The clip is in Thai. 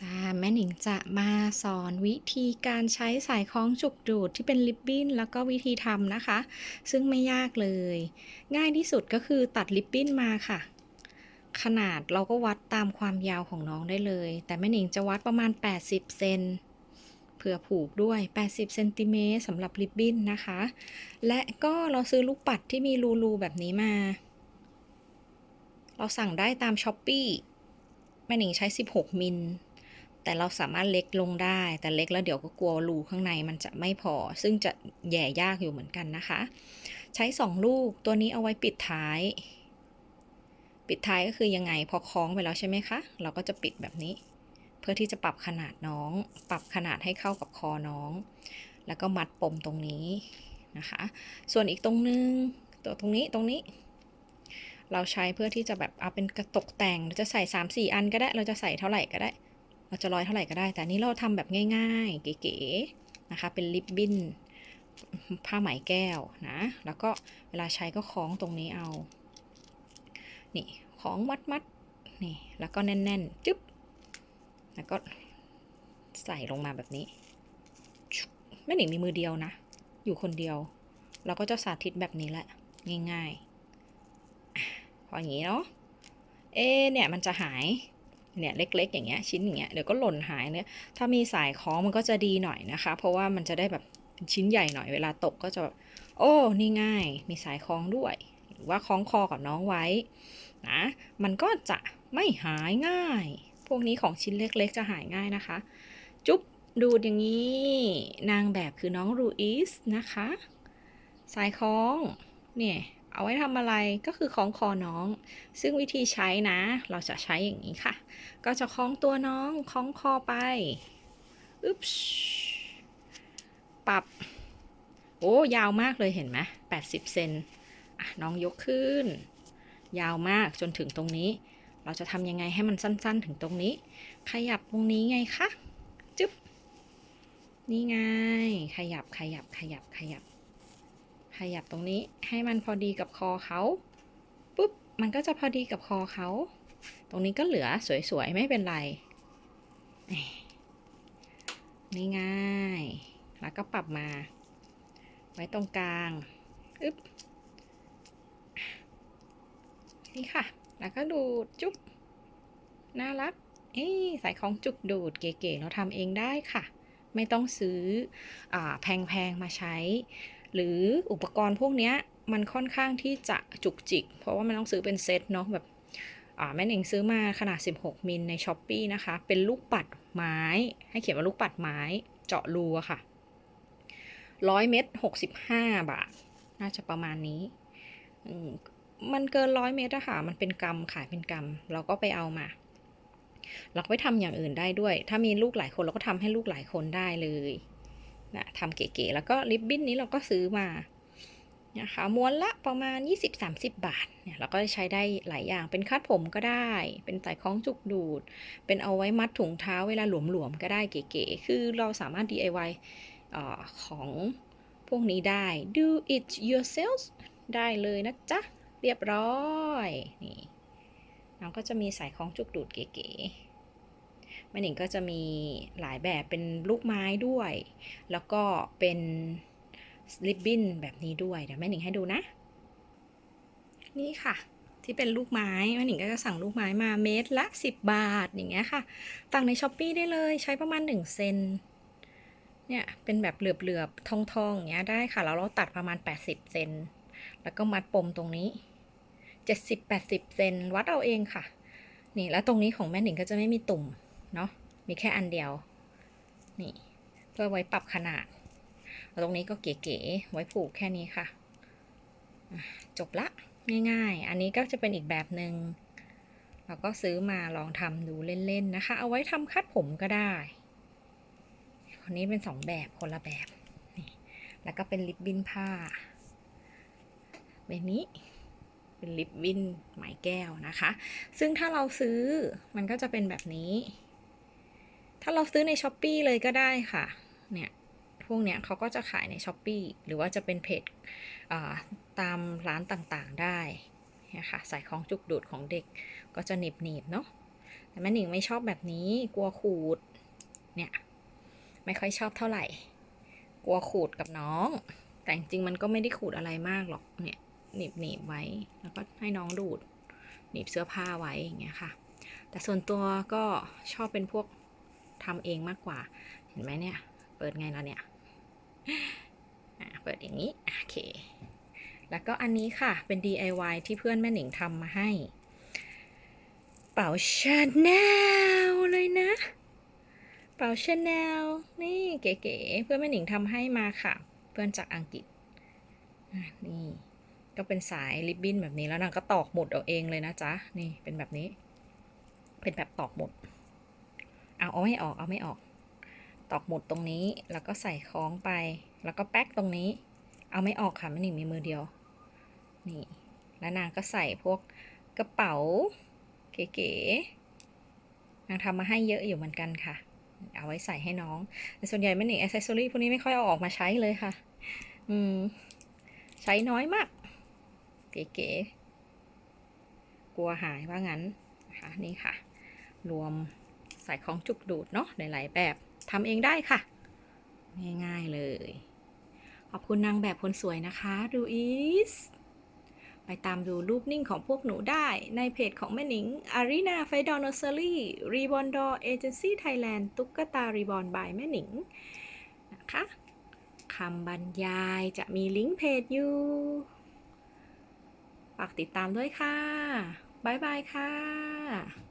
จ้าแม่หนิงจะมาสอนวิธีการใช้สายคล้องจุกดูดที่เป็นริบบิ้นแล้วก็วิธีทำนะคะ ซึ่งไม่ยากเลย ง่ายที่สุดก็คือตัดริบบิ้นมาค่ะ ขนาดเราก็วัดตามความยาวของน้องได้เลย แต่แม่หนิงจะวัดประมาณ 80 เซนเผื่อผูกด้วย 80 เซนติเมตรสำหรับริบบิ้นนะคะ และก็เราซื้อลูกปัดที่มีรูๆแบบนี้มา เราสั่งได้ตามช้อปปี้แม่หนิงใช้ 16 มิล แต่เราสามารถเล็กลงได้ แต่เล็กแล้วเดี๋ยวก็กลัวรูข้างในมันจะไม่พอ ซึ่งจะแย่ยากอยู่เหมือนกันนะคะ ใช้ 2 ลูกตัวนี้เอาไว้ปิดท้าย ปิดท้ายก็คือยังไงพอคล้องไปแล้วใช่ไหมคะ เราก็จะปิดแบบนี้ เพื่อที่จะปรับขนาดน้อง ปรับขนาดให้เข้ากับคอน้อง แล้วก็มัดปมตรงนี้นะคะ ส่วนอีกตรงนึงตัวตรงนี้ตรงนี้เราใช้เพื่อที่จะแบบเอาเป็นกระตกแต่งเราจะใส่ 3-4 อันก็ได้ เราจะใส่เท่าไหร่ก็ได้ เราจะร้อยเท่าไหร่ก็ได้ แต่นี้เราทำแบบง่าย ๆ เก๋ๆนะคะ เป็นลิปบิ้นผ้าไหมแก้วนะ แล้วก็เวลาใช้ก็คล้องตรงนี้เอา นี่คล้องมัดมัดๆนี่ แล้วก็แน่นๆจึ๊บ แล้วก็ใส่ลงมาแบบนี้ชุบแม่หนิงมีมือเดียวนะ อยู่คนเดียว เราก็จะสาธิตแบบนี้แหละ ง่ายๆพออย่างนี้เนาะ เอ๊เนี่ยมันจะหาย เนี่ยเล็ก ๆ อย่างเงี้ยชิ้นอย่างเงี้ยเดี๋ยวก็หล่นหายเนี่ยถ้ามีสายคล้องมันก็จะดีหน่อยนะคะ เพราะว่ามันจะได้แบบชิ้นใหญ่หน่อยเวลาตกก็จะแบบโอ้นี่ง่าย มีสายคล้องด้วย หรือว่าคล้องคอกับน้องไว้นะมันก็จะไม่หายง่าย พวกนี้ของชิ้นเล็กๆ จะหายง่ายนะคะ จุ๊บดูดอย่างนี้ นางแบบคือน้องรูอิสนะคะ สายคล้องเนี่ย เอาไว้ทำอะไรก็คือคล้องคอน้อง ซึ่งวิธีใช้นะ เราจะใช้อย่างนี้ค่ะ ก็จะคล้องตัวน้องคล้องคอไปอึ๊บปรับ โอ้ยาวมากเลยเห็นไหม80เซนน้องยกขึ้น ยาวมากจนถึงตรงนี้ เราจะทำยังไงให้มันสั้น ๆ ถึงตรงนี้ ขยับตรงนี้ไงคะ จึ๊บ นี่ไง ขยับขยับขยับขยับ ขยับตรงนี้ให้มันพอดีกับคอเขาปุ๊บมันก็จะพอดีกับคอเขา ตรงนี้ก็เหลือสวยๆ ไม่เป็นไรนี่ง่ายแล้วก็ปรับมา ไว้ตรงกลางอึ๊บนี่ค่ะ แล้วก็ดูดจุ๊บน่ารักเอ้ยใส่ของจุกดูดเก๋ๆเราทำเองได้ค่ะ ไม่ต้องซื้ออแพงๆ มาใช้ หรืออุปกรณ์พวกนี้มันค่อนข้างที่จะจุกจิก เพราะว่ามันต้องซื้อเป็นเซตเนาะแบบแม่เองซื้อมาขนาด 16 มิลในช้อปปีนะคะ เป็นลูกปัดไม้ ให้เขียนว่าลูกปัดไม้เจาะรูอะค่ะร้อยเม็ด65 บาท น่าจะประมาณนี้ มันเกินร้อยเมตรอะค่ะ มันเป็นกรรมขายเป็นกรรม เราก็ไปเอามา เราก็ไปทำอย่างอื่นได้ด้วย ถ้ามีลูกหลายคนเราก็ทำให้ลูกหลายคนได้เลย นะทำเก๋ๆแล้วก็ริบบิ้นนี้เราก็ซื้อมานะคะม้วนละประมาณ 20-30 บาทเนี่ยเราก็ใช้ได้หลายอย่างเป็นคาดผมก็ได้ เป็นสายคล้องจุกดูด เป็นเอาไว้มัดถุงเท้าเวลาหลวมๆก็ได้เก๋ๆคือเราสามารถ DIY อของพวกนี้ได้ do it yourself ได้เลยนะจ๊ะ เรียบร้อย นี่น้องก็จะมีสายคล้องจุกดูดเก๋ๆ ม่หนิงก็จะมีหลายแบบเป็นลูกไม้ด้วย แล้วก็เป็นริบบิ้นแบบนี้ด้วย เดี๋ยวแม่หนิงให้ดูนะ นี่ค่ะ ที่เป็นลูกไม้แม่หนิงก็จะสั่งลูกไม้มาเมตรละ 10 บาทอย่างเงี้ยค่ะสั่งในช้อปปีได้เลยใช้ประมาณ 1 เซนเนี่ยเป็นแบบเหลือบๆ ทองๆอย่างเงี้ยได้ค่ะ แล้วเราตัดประมาณ 80 เซนแล้วก็มัดปมตรงนี้ 70-80 เซนวัดเอาเองค่ะ นี่แล้วตรงนี้ของแม่หนิงก็จะไม่มีตุ่ม เนาะมีแค่อันเดียว นี่เพื่อไว้ปรับขนาด ตรงนี้ก็เก๋ๆไว้ผูกแค่นี้ค่ะ จบละง่ายๆ อันนี้ก็จะเป็นอีกแบบหนึง่งเราก็ซื้อมาลองทำดูเล่นๆนะคะ เอาไว้ทำคัดผมก็ได้ คนนี้เป็นสองแบบคนละแบบนี่แล้วก็เป็นลิปบินผ้าแบบนี้เป็นลิปบินไหมแก้วนะคะ ซึ่งถ้าเราซื้อมันก็จะเป็นแบบนี้ ถ้าเราซื้อในช้อปปีเลยก็ได้ค่ะ เนี่ย พวกเนี้ยเขาก็จะขายในช้อปปีหรือว่าจะเป็นเพจตามร้านต่างๆได้นะคะใสายคล้องจุกดูดของเด็กก็จะหนีบหนีบเนาะ แต่แม่หนิงไม่ชอบแบบนี้ กลัวขูด เนี่ย ไม่ค่อยชอบเท่าไหร่ กลัวขูดกับน้อง แต่จริงๆมันก็ไม่ได้ขูดอะไรมากหรอก เนี่ยหนีบหนีบไว้ แล้วก็ให้น้องดูดหนีบเสื้อผ้าไว้อย่างเงี้ยค่ะ แต่ส่วนตัวก็ชอบเป็นพวก ทำเองมากกว่า เห็นไหมเนี่ย เปิดไงล้วเนี่ยเปิดอย่างนี้ โอเค แล้วก็อันนี้ค่ะ เป็น DIY ที่เพื่อนแม่หนิงทำมาให้ เป๋าชาแนลเลยนะ เป๋าชาแนลนี่เก๋ๆ เพื่อนแม่หนิงทำให้มาค่ะ เพื่อนจากอังกฤษ นี่ ก็เป็นสายริบบิ้นแบบนี้แล้วนางก็ตอกหมุดเอาเองเลยนะจ๊ะ นี่เป็นแบบนี้ เป็นแบบตอกหมุด เอาเอาไม่ออกเอาไม่ออก ตอกหมุดตรงนี้แล้วก็ใส่คล้องไป แล้วก็แป๊กตรงนี้ เอาไม่ออกค่ะแม่หนิงมีมือเดียว นี่ แล้วนางก็ใส่พวกกระเป๋า เก๋ๆนางทำมาให้เยอะอยู่เหมือนกันค่ะ เอาไว้ใส่ให้น้องแต่ส่วนใหญ่แม่หนิงอ c เซสซอรี่พวกนี้ไม่ค่อยเอาออกมาใช้เลยค่ะ อืม ใช้น้อยมาก เก๋ๆกลัวหายว่างั้นนะคะนี่ค่ะ รวม ใส่ของจุกดูดเนาะหลายๆแบบทำเองได้ค่ะ ง่ายๆเลย ขอบคุณนางแบบคนสวยนะคะดูอีสไปตามดูรูปนิ่งของพวกหนูได้ในเพจของแม่หนิง Arena f a d o n n u r s e r y Reborn Doll Agency Thailand ตุ๊กตา Reborn by แม่หนิงนะคะคำบรรยายจะมีลิงก์เพจอยู่ ฝากติดตามด้วยค่ะ บ๊ายบายค่ะ